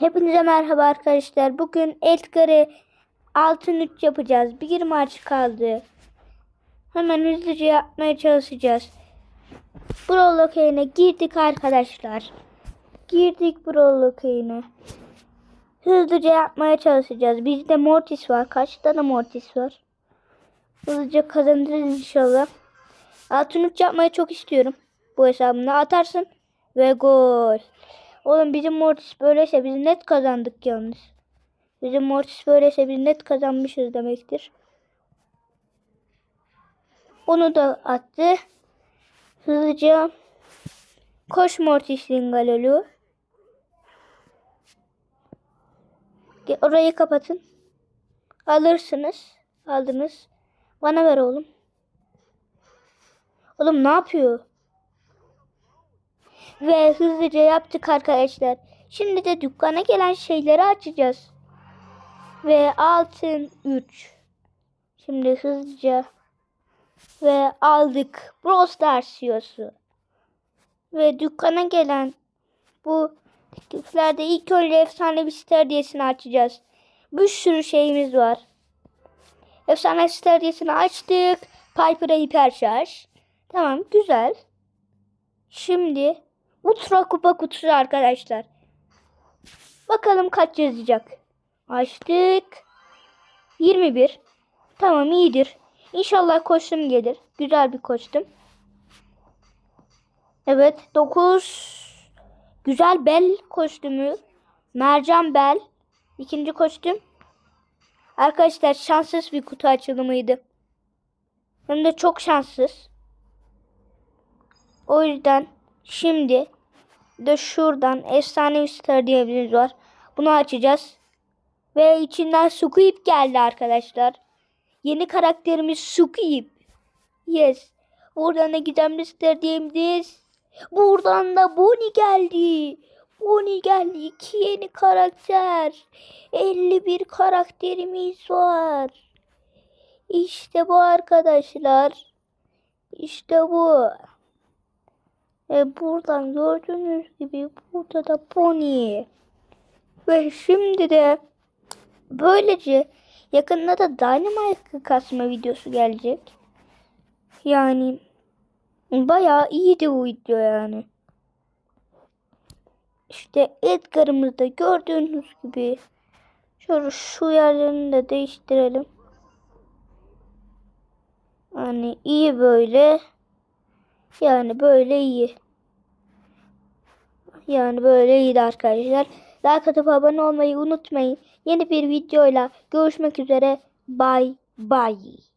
Hepinize merhaba arkadaşlar. Bugün Edgar'ı altın 3 yapacağız. Bir maç kaldı. Hemen hızlıca yapmaya çalışacağız. Brawl Lock'ine girdik arkadaşlar. Girdik Brawl Lock'ine. Hızlıca yapmaya çalışacağız. Bizde Mortis var. Kaç tane Mortis var? Hızlıca kazanırız inşallah. Altın 3 yapmayı çok istiyorum. Bu hesabına atarsın. Ve gol. Oğlum bizim Mortis böyleyse biz net kazandık yalnız. Bizim Mortis böyleyse biz net kazanmışız demektir. Onu da attı. Hızlıca koş Mortis Lingalolu. Orayı kapatın. Alırsınız. Aldınız. Bana ver oğlum. Oğlum ne yapıyor? Ve hızlıca yaptık arkadaşlar. Şimdi de dükkana gelen şeyleri açacağız. Ve altın 3. Şimdi hızlıca ve aldık Brawl Stars CEO'su. Ve dükkana gelen bu tekliflerde ilk önce efsane star hediyesini açacağız. Bir sürü şeyimiz var. Efsane star hediyesini açtık. Piper'a hiper şarj. Tamam güzel. Şimdi Ultra kupa kutusu arkadaşlar. Bakalım kaç yazacak. Açtık. 21. Tamam iyidir. İnşallah kostüm gelir. Güzel bir kostüm. Evet 9. Güzel bel kostümü. Mercan bel. İkinci kostüm. Arkadaşlar şanssız bir kutu açılımıydı. Hem de çok şanssız. O yüzden Şimdi de şuradan efsane star diyebiliriz var. Bunu açacağız. Ve içinden Squeep geldi arkadaşlar. Yeni karakterimiz Squeep. Yes. Buradan da gizemli star diyebiliriz. Buradan da Bonnie geldi. Bonnie geldi. İki yeni karakter. 51 karakterimiz var. İşte bu arkadaşlar. İşte bu. Ve buradan gördüğünüz gibi burada da pony. Ve şimdi de böylece yakında da Dynamite kasma videosu gelecek. Yani bayağı iyiydi bu video yani. İşte Edgar'ımızı da gördüğünüz gibi şöyle şu yerlerini de değiştirelim. Yani iyi böyle. Yani böyle iyi. Yani böyle iyiydi arkadaşlar. Like atıp abone olmayı unutmayın. Yeni bir videoyla görüşmek üzere. Bye bye.